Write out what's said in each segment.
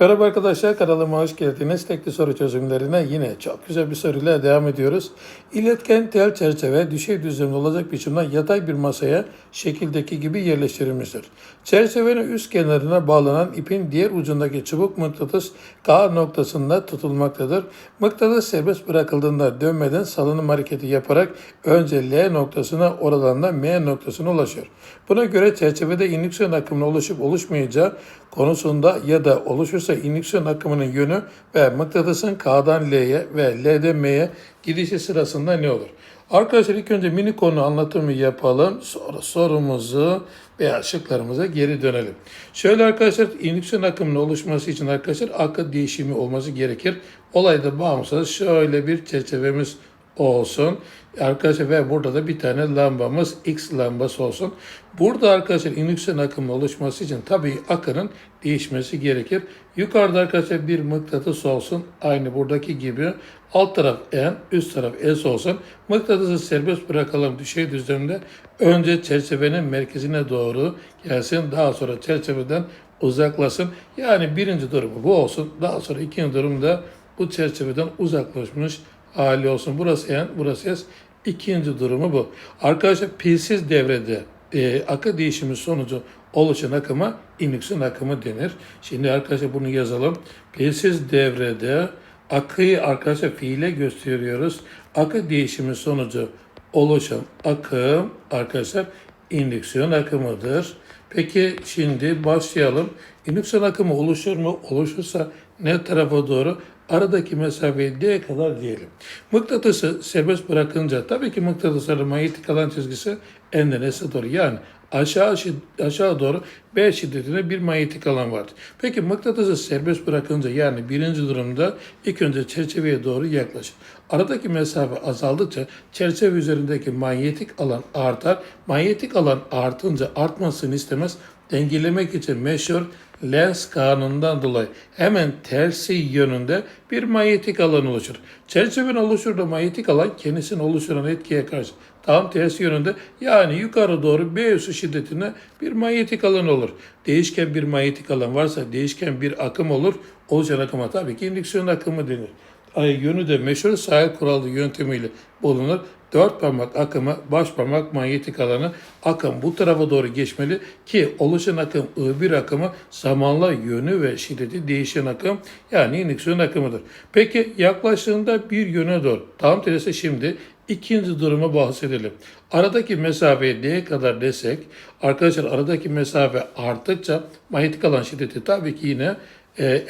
Merhaba arkadaşlar kanalıma hoş geldiniz. Tekli soru çözümlerine yine çok güzel bir soruyla devam ediyoruz. İletken tel çerçeve düşey düzlemde olacak biçimde yatay bir masaya şekildeki gibi yerleştirilmiştir. Çerçevenin üst kenarına bağlanan ipin diğer ucundaki çubuk mıknatıs K noktasında tutulmaktadır. Mıknatıs serbest bırakıldığında dönmeden salınım hareketi yaparak önce L noktasına oradan da M noktasına ulaşıyor. Buna göre çerçevede indüksiyon akımının oluşup oluşmayacağı konusunda ya da oluşursa indüksiyon akımının yönü ve mıknatısın K'dan L'ye ve L'den M'ye gidişi sırasında ne olur? Arkadaşlar ilk önce mini konu anlatımı yapalım. Sonra sorumuzu veya şıklarımıza geri dönelim. Şöyle arkadaşlar indüksiyon akımının oluşması için arkadaşlar akı değişimi olması gerekir. Olayda bağımsız şöyle bir çerçevemiz olsun. Arkadaşlar ve burada da bir tane lambamız X lambası olsun. Burada arkadaşlar indüksiyon akımı oluşması için tabii akının değişmesi gerekir. Yukarıda arkadaşlar bir mıknatıs olsun. Aynı buradaki gibi. Alt taraf N, üst taraf S olsun. Mıknatısı serbest bırakalım düşey düzlemde. Önce çerçevenin merkezine doğru gelsin. Daha sonra çerçeveden uzaklasın. Yani birinci durumu bu olsun. Daha sonra ikinci durumda bu çerçeveden uzaklaşmış hali olsun. Burası N, burası S. İkinci durumu bu. Arkadaşlar pilsiz devrede e, akı değişimi sonucu oluşan akıma indüksiyon akımı denir. Şimdi arkadaşlar bunu yazalım. Pilsiz devrede akıyı arkadaşlar fiile gösteriyoruz. Akı değişimi sonucu oluşan akım arkadaşlar indüksiyon akımıdır. Peki şimdi başlayalım. İndüksiyon akımı oluşur mu? Oluşursa ne tarafa doğru? Aradaki mesafeyi D kadar diyelim. Mıknatısı serbest bırakınca tabii ki mıknatısların manyetik alan çizgisi N'den S'e doğru yani aşağı aşağı doğru B şiddetinde bir manyetik alan vardır. Peki mıknatısı serbest bırakınca yani birinci durumda ilk önce çerçeveye doğru yaklaşır. Aradaki mesafe azaldıkça çerçeve üzerindeki manyetik alan artar. Manyetik alan artınca artmasını istemez dengelemek için meşhur Lenz kanunundan dolayı hemen tersi yönünde bir manyetik alan oluşur. Çerçevenin oluşturduğu manyetik alan kendisinin oluşturan etkiye karşı tam tersi yönünde yani yukarı doğru B üssü şiddetine bir manyetik alan olur. Değişken bir manyetik alan varsa değişken bir akım olur. Oluşan akıma tabii ki indüksiyon akımı denir. Ay yönü de meşhur sahil kuralı yöntemiyle bulunur. Dört parmak akımı, baş parmak manyetik alanı akım bu tarafa doğru geçmeli ki oluşan akım I1 akımı zamanla yönü ve şiddeti değişen akım yani indüksiyon akımıdır. Peki yaklaştığında bir yöne doğru. Tam tersi şimdi ikinci durumu bahsedelim. Aradaki mesafeyi D'ye kadar desek arkadaşlar aradaki mesafe arttıkça manyetik alan şiddeti tabii ki yine e,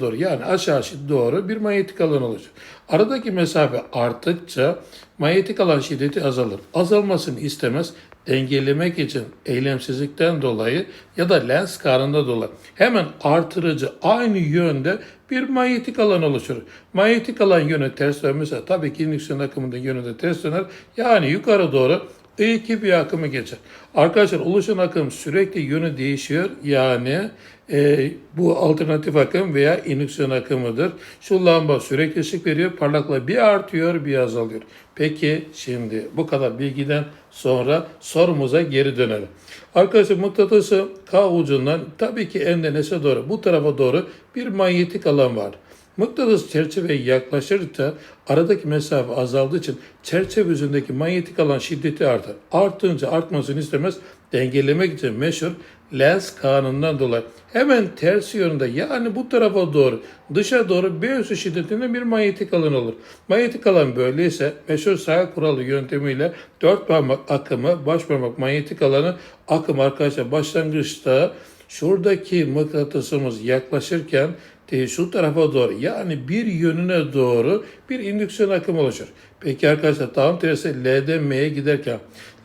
doğru yani aşağı doğru bir manyetik alan oluşur. Aradaki mesafe arttıkça manyetik alan şiddeti azalır. Azalmasını istemez dengelemek için eylemsizlikten dolayı ya da lens karında dolayı hemen artırıcı aynı yönde bir manyetik alan oluşur. Manyetik alan yönü ters dönmüşse tabii ki indüksiyon akımında yönü de ters döner. Yani yukarı doğru I2 bir akımı geçer. Arkadaşlar oluşan akım sürekli yönü değişiyor. Yani e, bu alternatif akım veya indüksiyon akımıdır. Şu lamba sürekli ışık veriyor. Parlaklığı bir artıyor bir azalıyor. Peki şimdi bu kadar bilgiden sonra sorumuza geri dönelim. Arkadaşlar mıknatısı K ucundan tabii ki endenese doğru bu tarafa doğru bir manyetik alan var. Mıknatıs çerçeveye yaklaşırsa aradaki mesafe azaldığı için çerçeve üzerindeki manyetik alan şiddeti artar. Artınca artmasını istemez dengelemek için meşhur Lenz kanunundan dolayı hemen tersi yönde yani bu tarafa doğru dışa doğru B üssü şiddetinde bir manyetik alan olur. Manyetik alan böyleyse meşhur sahil kuralı yöntemiyle dört parmak akımı baş parmak manyetik alanı akım arkadaşlar başlangıçta şuradaki mıknatısımız yaklaşırken e, şu tarafa doğru yani bir yönüne doğru bir indüksiyon akımı oluşur. Peki arkadaşlar tam tersi L'den M'ye giderken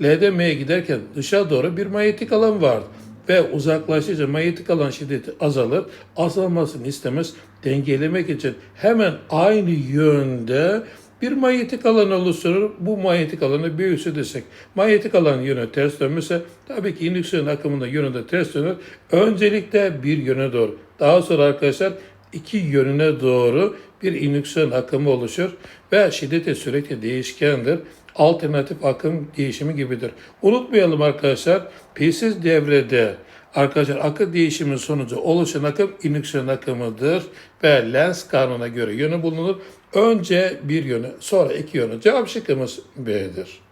L'den M'ye giderken dışa doğru bir manyetik alan vardı ve uzaklaşınca manyetik alan şiddeti azalır. Azalmasını istemez. Dengelemek için hemen aynı yönde bir manyetik alan oluşturur. Bu manyetik alanı bir üssü desek. Manyetik alan yönü ters dönmüşse tabii ki indüksiyon akımında yönü de ters dönür. Öncelikle bir yöne doğru. Daha sonra arkadaşlar iki yönüne doğru bir indüksiyon akımı oluşur ve şiddeti sürekli değişkendir. Alternatif akım değişimi gibidir. Unutmayalım arkadaşlar, pilsiz devrede Arkadaşlar akı değişimi sonucu oluşan akım indüksiyon akımıdır ve Lenz kanuna göre yönü bulunur. Önce bir yönü sonra iki yönü. Cevap şıkkımız B'dir.